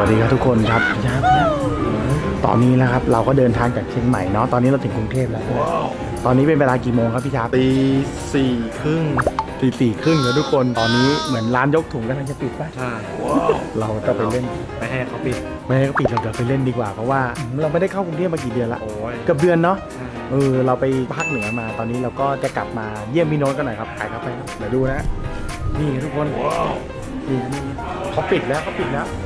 วัสดีครับทุกคนครับยับยับตอนนี้นะครับเราก็เดินทางจากเชียงใหม่เนาะตอนนี้เราถึงกรุงเทพแล้วตอนนี้เป็นเวลากี่โมงครับพี่ชาร์ปตีสี่ครึ่งตีสี่ครึ่งแล้วทุกคนตอนนี้เหมือนร้านยกถุงกำลังจะปิดป่ะใช่เราจะไปเล่นไม่ให้เขาปิดไม่ให้เขาปิดเราเดี๋ยวไปเล่นดีกว่าเพราะว่าเราไม่ได้เข้ากรุงเทพมากี่เดือนละโอ้ยเกือบเดือนเนาะเออเราไปภาคเหนือมาตอนนี้เราก็จะกลับมาเยี่ยมพี่โน้ตกันหน่อยครับขายกาแฟเดี๋ยวดูนะ นี่ทุกคนนี่นี่เขาปิดแล้วเขาปิดแล้วนี่ครับ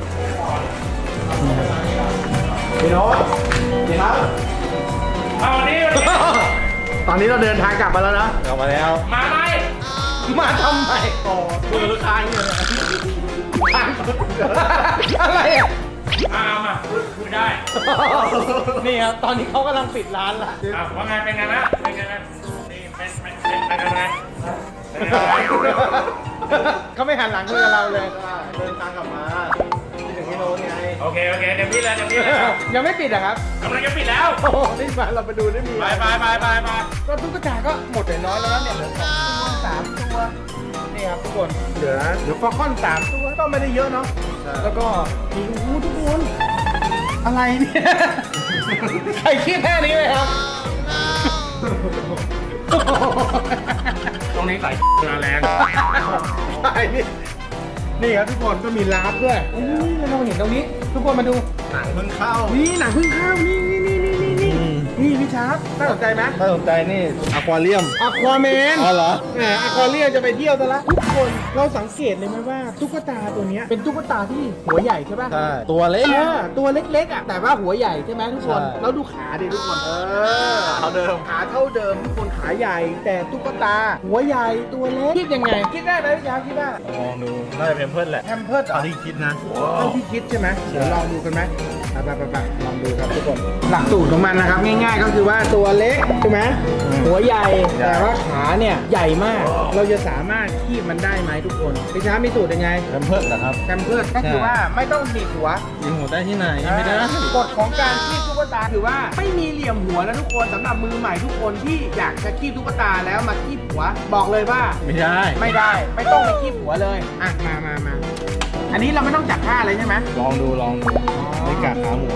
พี่โน้ตนี่ครับเอาวันนี้วันนี้ตอนนี้เราเดินทางกลับมาแล้วนะกลับมาแล้ว มาไหมมาทำไมอ๋อคุยกับลูกค้าอย่างเงี้ยเลยอะไรอะเอามาพูดพูดได้นี่ครับตอนนี้เขากำลังปิดร้านละอะว่าไงเป็นไงนะเป็นไงนะนี่เป็นเป็นเป็นเป็นยังไงเป็นยังไงเขาไม่หันหลังคุยกับเราเลยเดินทางกลับมาที่ถึงพี่ โน้ตไงโอเคโอเคเดี๋ยวพี่เลยเดี๋ยวพี่เลยยังไม่ปิดอะครับกำลังจะปิดแล้วโอ้โหนี่มาเราไปดูได้มีไปไปไปไปไปก็ตุ๊กตาก็หมดไปน้อยแล้วนะเนี่ยเหลือสองตัวสามตัวนี่ครับทุกคนเหลือเหลือฟอลคอนสามตัวก็ไม่ได้เยอะเนาะแล้วก็มีโอ้โหทุกคนอะไรเนี่ยใครคิดแค่นี้เลยครับตรงนี้ใส่งานแรงใช่นี่นี่ครับทุกคนก็มีลาบด้วยอุ้ยเราเห็นตรงนี้ ทุกคนมาดูหนังเพิ่งเข้านี่หนังพึ่งข้าวนี่นี่นี่ นี่นี่นี่นี่พี่ชาร์ปน่าสนใจไหมถ้าสนใจนี่อควาเรียมอควาแมน อ๋อเหรอ แหมอควาเรียมจะไปเที่ยวซะละ ทุกคนเราสังเกตเลยไหมว่าตุ๊กตาตัวเนี้ยเป็นตุ๊กตาที่หัวใหญ่ใช่ป่ะใช่ ตัวเล็ก เออตัวเล็กๆอะแต่ว่าหัวใหญ่ใช่ไหมทุกคน ใช่ แล้วดูขาดิทุกคน เออเท่าเดิม ขาเท่าเดิมทุกคนขาใหญ่ แต่ตุ๊กตา หัวใหญ่ตัวเล็กคิดยังไง คิดได้ไหมพี่ชาร์ปคิดได้ลองดูน่าจะเป็นเพื่อนแหละแฮมเพิร์ดตอนที่คิดนะท่านที่คิดใช่ไหมเดี๋ยวลองดูกันไหมไปไปไปไปลองดูครับทุกคน หลักสูตรของมันนะครับง่ายๆก็คือว่าตัวเล็กใช่ไหมหัวใหญ่แต่ว่าขาเนี่ยใหญ่มาก เราจะสามารถคีบมันได้ไหมทุกคนพี่ช้ามีสูตรยังไงเป็นเพื่อนเหรอครับแฮมเพิร์ดก็คือว่าไม่ต้องหนีบหัวยิงหัวได้ที่ไหนไม่ได้กฎของการคีบตุ๊กตาคือว่าไม่มีเหลี่ยมหัวนะทุกคนสำหรับมือใหม่ทุกคนที่อยากจะคีบตุ๊กตาแล้วมาคีบหัว บอกเลยว่าไม่ได้ไม่ได้ ไม่ต้องไปคีบหัวเลยอะมามามาอันนี้เราไม่ต้องจับผ้าเลยใช่ไหมลองดูลองดูไม่กัดขาหมู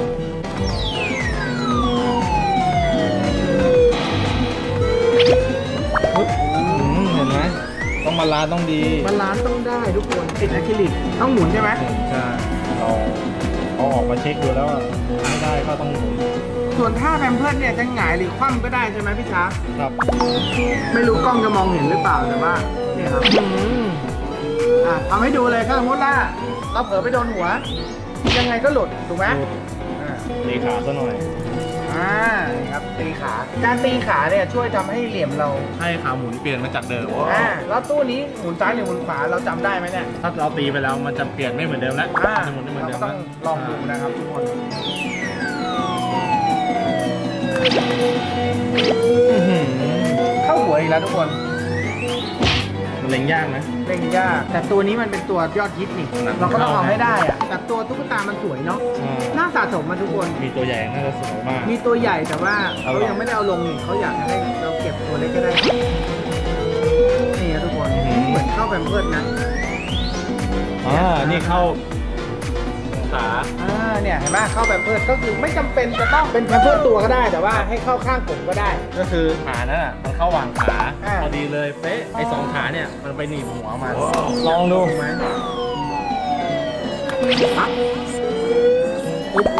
ต้องมาลานซ์ต้องดีบาลานซ์ต้องได้ทุกคนติดอะคริลิกต้องหมุนใช่ไหมใช่เราเอาออกมาเช็คดูแล้วว่าไม่ได้ก็ต้องหมุนส่วนท่าแพมเพิร์ดเนี่ยจะหงายหรือคว่ำก็ได้ใช่ไหมพี่ช้าครับไม่รู้กล้องจะมองเห็นหรือเปล่าแต่ว่าเนี่ยครับอะทำให้ดูเลยถ้าสมมติว่าเราเผลอไปโดนหัว ยังไงก็หลุดถูกไหมหลุดอ่าตีขาซะหน่อย อ่านี่ครับตีขา การตีขาเนี่ยช่วยทำให้เหลี่ยมเราให้ขาหมุนเปลี่ยนมาจากเดิมอ่าแล้วตู้นี้หมุนซ้ายหรือหมุนขวาเราจำได้ไหมเนี่ย ถ้าเราตีไปแล้วมันจะเปลี่ยนไม่เหมือนเดิมแล้วอ่าจะหมุนไม่เหมือนเราเดิมก็ต้องลองดูนะครับทุกคนอื้อหือเข้าหัวอีกแล้วทุกคน มันเล็งยากนะ เล่นยาก แต่ตัวนี้มันเป็นตัวยอดฮิตนี่หนักเราก็ต้องเอาให้ได้อะแต่ตัวตุ๊กตามันสวยเนาะอ่าน่าสะสมมาทุกคน มีตัวใหญ่น่าจะสวยมาก มีตัวใหญ่แต่ว่าเอาเขาหรอยังไม่ได้เอาลงนี่เขาอยากให้เราเก็บตัวเล็กก็ได้ นี่อะทุกคน เหมือนเข้าแพมเพิร์ดนะ อ่า นี่เข้าขา อ่าเนี่ยเห็นไหมเข้าแพมเพิร์ดก็คือไม่จำเป็นจะต้องเป็นแพมเพิร์ดตัวก็ได้ แต่ว่าให้เข้าข้างผมก็ได้ ก็คือขานั่นอะมันเข้าหว่างขาอ่า พอดีเลยเป๊ะไอ้สองขาเนี่ยมันไปหนีบหัวมันลองดูถูกไหมปั๊บโอ้โห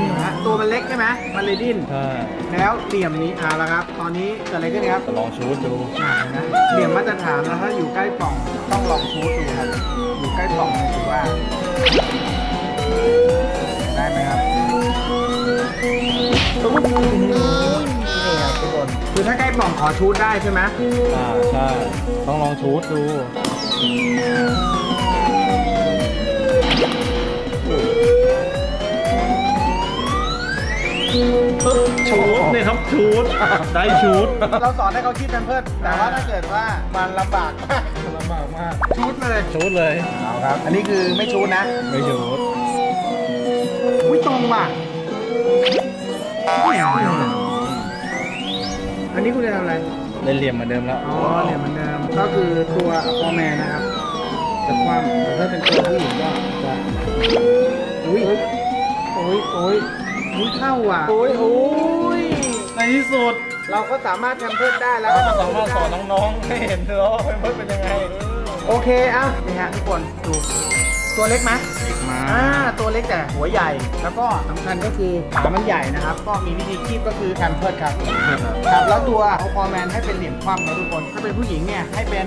นี่ฮะตัวมันเล็กใช่ไหมมันเลยดิ้นใช่แล้วเหลี่ยมนี้เอาละครับ ตอนนี้เกิดอะไรขึ้นครับจะลองชูดดูอ่านะเหลี่ยมมาตรฐานแล้วถ้าอยู่ใกล้ปล่องต้องลองชูดดูครับอยู่ใกล้ปล่องเลยถือว่า ได้ไหมครับตุ๊บนี่ครับทุกคนคือถ้าใกล้ปล่องขอชูดได้ใช่ไหมอ่าใช่ต้องลองชูดดูชูดเนี่ยครับชูดได้ชูดเราสอนให้เขาคิดเป็นเพื่อนแต่ว่าถ้าเกิดว่ามันลำบากมากลำบากมากชูดเลยชูดเลยเอาครับ อันนี้คือไม่ชูดนะ ไม่ชูดอุ้ย ตรงว่ะ อันนี้คุณจะทำอะไร เล่นเหลี่ยมเหมือนเดิมแล้ว อ๋อเนี่ยเหมือนเดิมก็คือตัวอควาแมนนะครับจะคว่ำแต่ถ้าเป็นตัวผู้หญิงก็จะอุ้ยอุ้ยเข้าอะ โอ้ยโอ้ยในที่สุดเราก็สามารถทำเพิ่มได้แล้วเราก็สามารถสอนน้องๆให้เห็นเนาะเพิ่มเป็นยังไง โอเคอะนี่ฮะทุกคนดู ตัวเล็กไหมมาอ่าตัวเล็กแต่หัวใหญ่ แล้วก็สำคัญก็คือขามันใหญ่นะครับ ก็มีวิธีคีบก็คือแคมเพิร์ดครับ ครับ แล้วตัวเอาคอแมนให้เป็นเหลี่ยมคว่ำนะทุกคน ถ้าเป็นผู้หญิงเนี่ยให้เป็น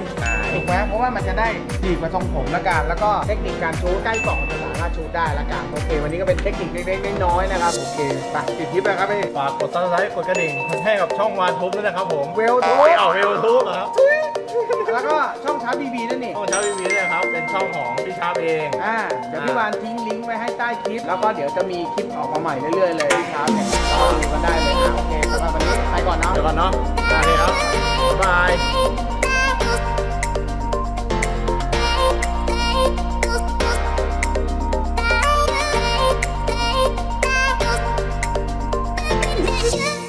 ถูกไหมเพราะว่ามันจะได้ดีกว่าทรงผมละกัน แล้วก็เทคนิคการชูใกล้กล่องจะสามารถชูได้ละกัน โอเค วันนี้ก็เป็นเทคนิคเล็กๆน้อยๆนะครับ โอเคไปปิดคลิปแล้วครับพี่ฝากกดซับสไครต์กดกระดิ่งให้กับช่องวานทุบด้วยนะครับผม เวลทูเอาเวลทุบครับแล้ว ร์ปบีบีนั่นนี่ ช่องเช้าวีบีเลยครับ เป็นช่องของพี่ชาร์เอง อ่าเดี๋ยวพี่วานทิ้งลิงก์ไว้ให้ใต้คลิป แล้วก็เดี๋ยวจะมีคลิปออกมาใหม่เรื่อยๆเลยครับเนี่ยเรดูกันได้เลยครับโอเคสำหรับวันนี้ไปก่อนเนาะ เดี๋ยวก่อนเนาะได้เครับบ๊ายบาย Yeah.